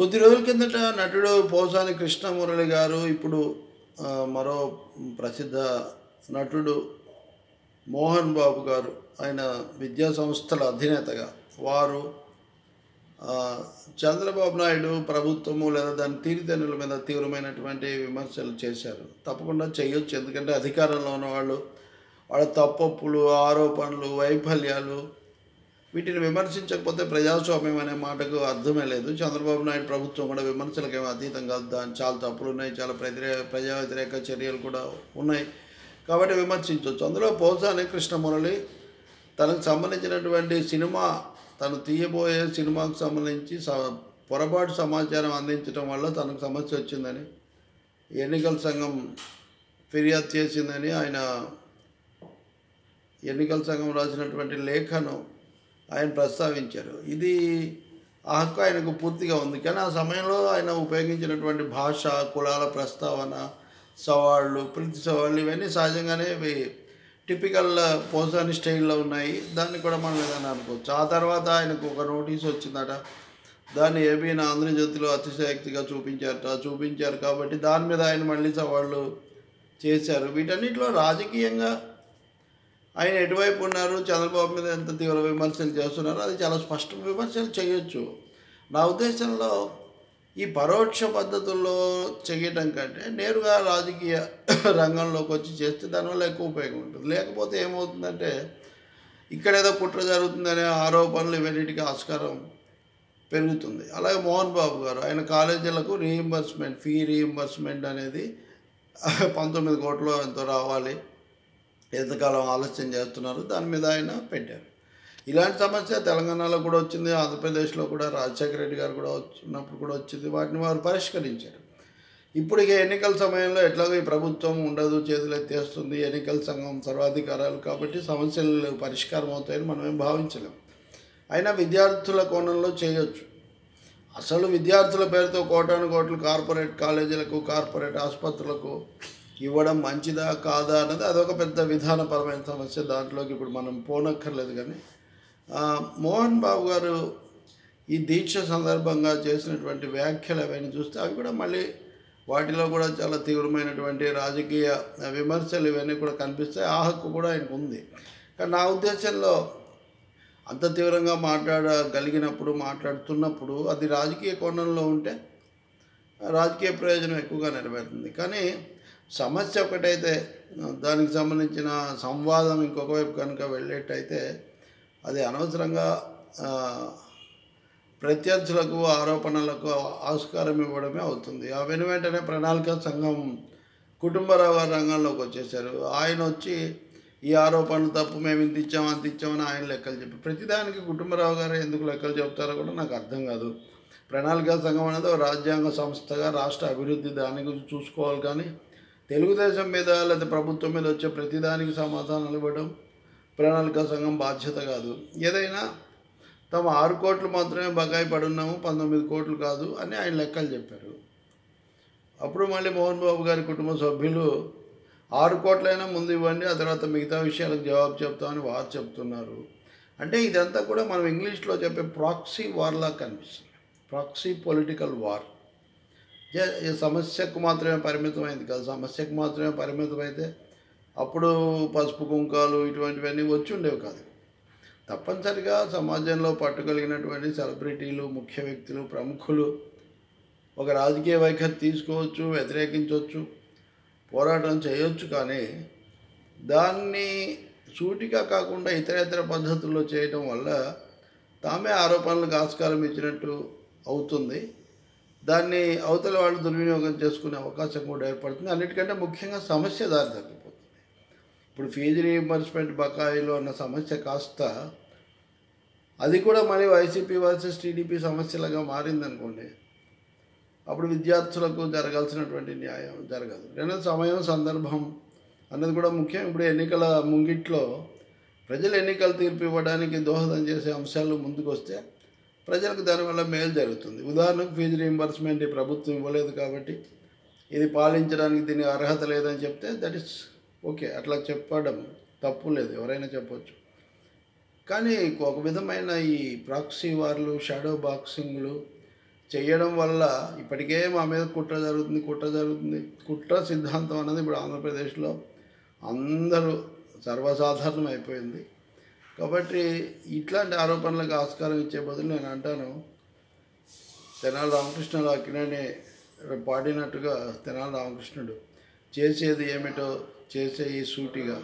కొద్ది రోజుల కిందట నటుడు పోసాని కృష్ణమురళి గారు ఇప్పుడు మరో ప్రసిద్ధ నటుడు మోహన్ బాబు గారు ఆయన విద్యా సంస్థల అధినేతగా. వారు చంద్రబాబు నాయుడు ప్రభుత్వము లేదా దాని తీరుతెన్నుల మీద తీవ్రమైనటువంటి విమర్శలు చేశారు. తప్పకుండా చేయొచ్చు ఎందుకంటే అధికారంలో ఉన్న వాళ్ళు వాళ్ళ తప్పప్పులు ఆరోపణలు వైఫల్యాలు వీటిని విమర్శించకపోతే ప్రజాస్వామ్యం అనే మాటకు అర్థమే లేదు. చంద్రబాబు నాయుడు ప్రభుత్వం కూడా విమర్శలకు ఏమీ అతీతం కాదు. దాని చాలా తప్పులు ఉన్నాయి. చాలా ప్రతిరే ప్రజా వ్యతిరేక చర్యలు కూడా ఉన్నాయి. కాబట్టి విమర్శించవచ్చు అందులో పోసాని కృష్ణమురళి తనకు సంబంధించినటువంటి సినిమా తను తీయబోయే సినిమాకు సంబంధించి స పొరపాటు సమాచారం అందించడం వల్ల తనకు సమస్య వచ్చిందని ఎన్నికల సంఘం ఫిర్యాదు చేసిందని ఆయన ఎన్నికల సంఘం రాసినటువంటి లేఖను ఆయన ప్రస్తావించారు. ఇది ఆ హక్కు ఆయనకు పూర్తిగా ఉంది. కానీ ఆ సమయంలో ఆయన ఉపయోగించినటువంటి భాష కులాల ప్రస్తావన సవాళ్ళు ప్రతి సవాళ్ళు ఇవన్నీ సహజంగానే టిపికల్ పోసాని స్టైల్లో ఉన్నాయి. దాన్ని కూడా మనం ఏదైనా అనుకోవచ్చు. ఆ తర్వాత ఆయనకు ఒక నోటీస్ వచ్చిందట. దాన్ని ఏబీఎన్ ఆంధ్రజ్యోతిలో అతిశయోక్తిగా చూపించారట. చూపించారు కాబట్టి దాని మీద ఆయన మళ్ళీ సవాళ్ళు చేశారు. వీటన్నిటిలో రాజకీయంగా ఆయన ఎటువైపు ఉన్నారు? చంద్రబాబు మీద ఎంత తీవ్ర విమర్శలు చేస్తున్నారో అది చాలా స్పష్ట. విమర్శలు చేయొచ్చు. నా ఉద్దేశంలో ఈ పరోక్ష పద్ధతుల్లో చేయటం కంటే నేరుగా రాజకీయ రంగంలోకి వచ్చి చేస్తే దానివల్ల ఎక్కువ ఉపయోగం ఉంటుంది. లేకపోతే ఏమవుతుందంటే ఇక్కడ ఏదో కుట్ర జరుగుతుందనే ఆరోపణలు ఇవన్నిటికీ ఆస్కారం పెరుగుతుంది. అలాగే మోహన్ బాబు గారు ఆయన కాలేజీలకు రీఎంబర్స్మెంట్ ఫీ రీయింబర్స్మెంట్ అనేది పంతొమ్మిది కోట్లు ఎంతో రావాలి. ఎంతకాలం ఆలస్యం చేస్తున్నారు? దాని మీద ఆయన పెట్టారు. ఇలాంటి సమస్య తెలంగాణలో కూడా వచ్చింది ఆంధ్రప్రదేశ్లో కూడా రాజశేఖర రెడ్డి గారు కూడా వచ్చినప్పుడు కూడా వచ్చింది వాటిని వారు పరిష్కరించారు. ఇప్పుడు ఇక ఎన్నికల సమయంలో ఎట్లాగో ఈ ప్రభుత్వం ఉండదు చేతులు ఎత్తేస్తుంది ఎన్నికల సంఘం సర్వాధికారాలు కాబట్టి సమస్యలు పరిష్కారం అవుతాయని మనం భావించలేం. అయినా విద్యార్థుల కోణంలో చేయొచ్చు. అసలు విద్యార్థుల పేరుతో కోటాను కోట్లు కార్పొరేట్ కాలేజీలకు కార్పొరేట్ ఆసుపత్రులకు ఇవ్వడం మంచిదా కాదా అన్నది అదొక పెద్ద విధానపరమైన సమస్య. దాంట్లోకి ఇప్పుడు మనం పోనక్కర్లేదు కానీ మోహన్ బాబు గారు ఈ దీక్ష సందర్భంగా చేసినటువంటి వ్యాఖ్యలు అవన్నీ చూస్తే అవి కూడా మళ్ళీ వాటిలో కూడా చాలా తీవ్రమైనటువంటి రాజకీయ విమర్శలు ఇవన్నీ కూడా కనిపిస్తాయి. ఆ హక్కు కూడా ఆయనకు ఉంది. కానీ నా ఉద్దేశంలో అంత తీవ్రంగా మాట్లాడగలిగినప్పుడు మాట్లాడుతున్నప్పుడు అది రాజకీయ కోణంలో ఉంటే రాజకీయ ప్రయోజనం ఎక్కువగా నెరవేరుతుంది. కానీ సమస్య ఒకటైతే దానికి సంబంధించిన సంవాదం ఇంకొక వైపు కనుక వెళ్ళేటైతే అది అనవసరంగా ప్రత్యర్థులకు ఆరోపణలకు ఆస్కారం ఇవ్వడమే అవుతుంది. ఆ వెను వెంటనే ప్రణాళిక సంఘం కుటుంబరావు గారి రంగంలోకి వచ్చేసారు. ఆయన వచ్చి ఈ ఆరోపణలు తప్పు మేము ఇంత ఇచ్చాం అంత ఇచ్చామని ఆయన లెక్కలు చెప్పి ప్రతిదానికి కుటుంబరావు గారు ఎందుకు లెక్కలు చెప్తారో కూడా నాకు అర్థం కాదు. ప్రణాళిక సంఘం అనేది ఒక రాజ్యాంగ సంస్థగా రాష్ట్ర అభివృద్ధి దాని గురించి చూసుకోవాలి కానీ తెలుగుదేశం మీద లేదా ప్రభుత్వం మీద వచ్చే ప్రతిదానికి సమాధానాలు ఇవ్వడం ప్రణాళిక సంఘం బాధ్యత కాదు. ఏదైనా తమ ఆరు కోట్లు మాత్రమే బకాయి పడున్నాము పంతొమ్మిది కోట్లు కాదు అని ఆయన లెక్కలు చెప్పారు. అప్పుడు మళ్ళీ మోహన్ బాబు గారి కుటుంబ సభ్యులు ఆరు కోట్లైనా ముందు ఇవ్వండి ఆ తర్వాత మిగతా విషయాలకు జవాబు చెప్తామని వారు చెప్తున్నారు. అంటే ఇదంతా కూడా మనం ఇంగ్లీష్లో చెప్పే ప్రాక్సీ వార్లా కనిపిస్తుంది. Proxy political war. ఈ సమస్యకు మాత్రమే పరిమితమైంది కాదు. సమస్యకు మాత్రమే పరిమితమైతే అప్పుడు పసుపు కుంకాలు ఇటువంటివన్నీ వచ్చి ఉండేవి కాదు. తప్పనిసరిగా సమాజంలో పట్టుకలిగినటువంటి సెలబ్రిటీలు ముఖ్య వ్యక్తులు ప్రముఖులు ఒక రాజకీయ వైఖరి తీసుకోవచ్చు వ్యతిరేకించవచ్చు పోరాటం చేయొచ్చు కానీ దాన్ని సూటిగా కాకుండా ఇతర ఇతర పద్ధతుల్లో చేయటం వల్ల తామే ఆరోపణలకు ఆస్కారం ఇచ్చినట్టు అవుతుంది. దాన్ని అవతల వాళ్ళు దుర్వినియోగం చేసుకునే అవకాశం కూడా ఏర్పడుతుంది. అన్నిటికంటే ముఖ్యంగా సమస్య దారి తగ్గిపోతుంది ఇప్పుడు ఫీజు రీఎంబర్స్మెంట్ బకాయిలు అన్న సమస్య కాస్త అది కూడా మళ్ళీ వైసీపీ వర్సెస్ టీడీపీ సమస్యలుగా మారిందనుకోండి అప్పుడు విద్యార్థులకు జరగాల్సినటువంటి న్యాయం జరగదు. రెండు సమయం సందర్భం అన్నది కూడా ముఖ్యం. ఇప్పుడు ఎన్నికల ముంగిట్లో ప్రజలు ఎన్నికలు తీర్పు ఇవ్వడానికి దోహదం చేసే అంశాలు ముందుకు వస్తే ప్రజలకు దానివల్ల మేలు జరుగుతుంది. ఉదాహరణకు ఫీజు రీంబర్స్మెంట్ ఈ ప్రభుత్వం ఇవ్వలేదు కాబట్టి ఇది పాలించడానికి దీనికి అర్హత లేదని చెప్తే దట్ ఇస్ ఓకే అట్లా చెప్పడం తప్పు లేదు. ఎవరైనా చెప్పవచ్చు కానీ ఒక విధమైన ఈ ప్రాక్సీ వార్లు షాడో బాక్సింగ్లు చేయడం వల్ల ఇప్పటికే మా మీద కుట్ర జరుగుతుంది కుట్ర జరుగుతుంది. కుట్ర సిద్ధాంతం అన్నది ఇప్పుడు ఆంధ్రప్రదేశ్లో అందరూ సర్వసాధారణం అయిపోయింది కాబట్టి ఇట్లాంటి ఆరోపణలకు ఆస్కారం ఇచ్చే బదులు నేను అంటాను తెనాలి రామకృష్ణుడు అక్కినేని పాడినట్టుగా తెనాలి రామకృష్ణుడు చేసేది ఏమిటో చేసే ఈ సూటిగా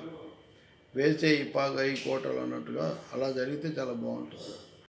వేసే ఈ పాగా ఈ కోటలు అన్నట్టుగా అలా జరిగితే చాలా బాగుంటుంది.